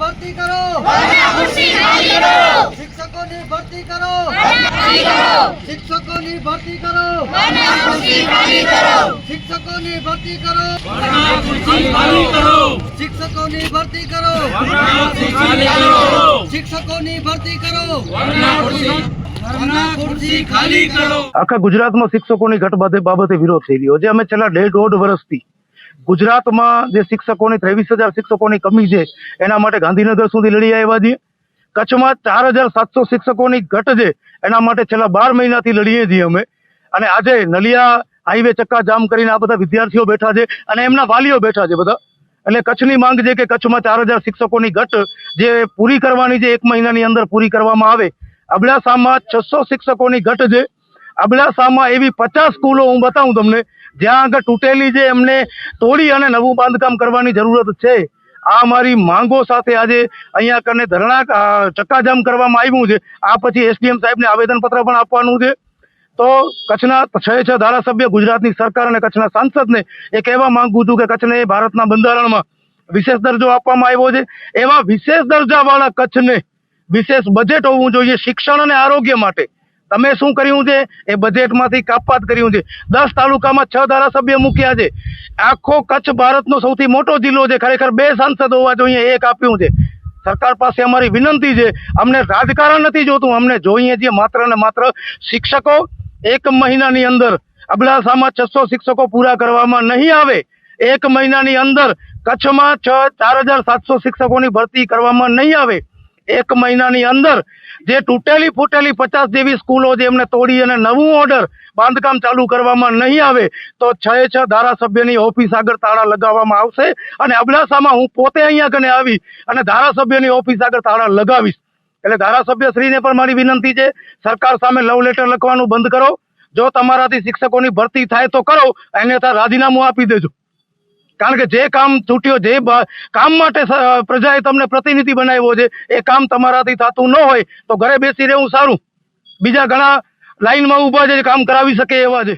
ભરતી કરો. શિક્ષકોની ભરતી કરો. શિક્ષકોની ભરતી કરો. શિક્ષકોની ભરતી કરો. શિક્ષકો ની ભરતી કરો. શિક્ષકો ની ભરતી કરો. આખા ગુજરાતમાં શિક્ષકોની ઘટ બાબતે બાબતે વિરોધ થઈ રહ્યો છે. અમે છેલ્લા ડેઢ દોઢ વર્ષથી ગુજરાતમાં જે શિક્ષકોની, ત્રેવીસ હજાર શિક્ષકોની કમી છે, એના માટે ગાંધીનગર સુધી લડી આવ્યા છીએ. કચ્છમાં ચાર હજાર સાતસો શિક્ષકોની ઘટ છે, એના માટે છેલ્લા બાર મહિનાથી લડીએ છીએ અમે. અને આજે નલિયા હાઈવે ચક્કા જામ કરીને આ બધા વિદ્યાર્થીઓ બેઠા છે અને એમના વાલીઓ બેઠા છે બધા. એટલે કચ્છની માંગ છે કે કચ્છમાં ચાર હજાર શિક્ષકોની ઘટ જે પૂરી કરવાની છે, એક મહિનાની અંદર પૂરી કરવામાં આવે. અબડાસામાં છસો શિક્ષકોની ઘટ છે. અબડાસામાં એવી પચાસ સ્કૂલો હું બતાવું તમને જ્યાં આગળ તૂટેલી છે એમને તોડી અને નવું બાંધકામ કરવાની જરૂરત છે, આ અમારી માંગો સાથે આજે અહીંયા કને ધરણા ચક્કાજામ કરવામાં આવ્યું છે. આ પછી એસડીએમ સાહેબને આવેદનપત્ર પણ આપવાનું છે. તો કચ્છના છ છ ધારાસભ્ય ગુજરાતની સરકાર અને કચ્છના સાંસદને એ કહેવા માંગુ છું કે કચ્છને ભારતના બંધારણમાં વિશેષ દરજ્જો આપવામાં આવ્યો છે. એવા વિશેષ દરજ્જાવાળા કચ્છને વિશેષ બજેટ હોવું જોઈએ શિક્ષણ અને આરોગ્ય માટે. તમે શું કર્યું છે? એ બજેટમાંથી કાપાત કર્યું છે. દસ તાલુકામાં છ ધારાસભ્ય મૂક્યા છે. આખો કચ્છ ભારતનો સૌથી મોટો જિલ્લો છે. ખરેખર બે સાંસદ હોવા જોઈએ, એક આપ્યું છે. સરકાર પાસે અમારી વિનંતી છે. અમને રાજકારણ નથી જોતું. અમને જોઈએ છીએ માત્ર ને માત્ર શિક્ષકો. એક મહિનાની અંદર અબડાસામાં છસો શિક્ષકો પૂરા કરવામાં નહીં આવે. એક મહિનાની અંદર કચ્છમાં છ ચાર હજાર સાતસો શિક્ષકોની ભરતી કરવામાં નહીં આવે. એક મહિનાની અંદર જે તૂટેલી ફૂટેલી પચાસ જેવી સ્કૂલો જે એમને તોડી અને નવું ઓર્ડર બાંધકામ ચાલુ કરવામાં નહીં આવે, તો છ છ ધારાસભ્યની ઓફિસ આગળ તાળા લગાવવામાં આવશે અને અબડાસામાં હું પોતે અહીંયા કને આવી અને ધારાસભ્યની ઓફિસ આગળ તાળા લગાવીશ. એટલે ધારાસભ્ય શ્રીને પણ મારી વિનંતી છે, સરકાર સામે લવ લેટર લખવાનું બંધ કરો. જો તમારાથી શિક્ષકોની ભરતી થાય તો કરો અન્યથા રાજીનામું આપી દેજો. કારણ કે જે કામ છૂટ્યો, જે કામ માટે પ્રજાએ તમને પ્રતિનિધિ બનાવ્યો છે, એ કામ તમારાથી થતું ન હોય, તો ઘરે બેસી રહેવું સારું. બીજા ઘણા લાઈનમાં ઊભા છે કામ કરાવી શકે એવા છે.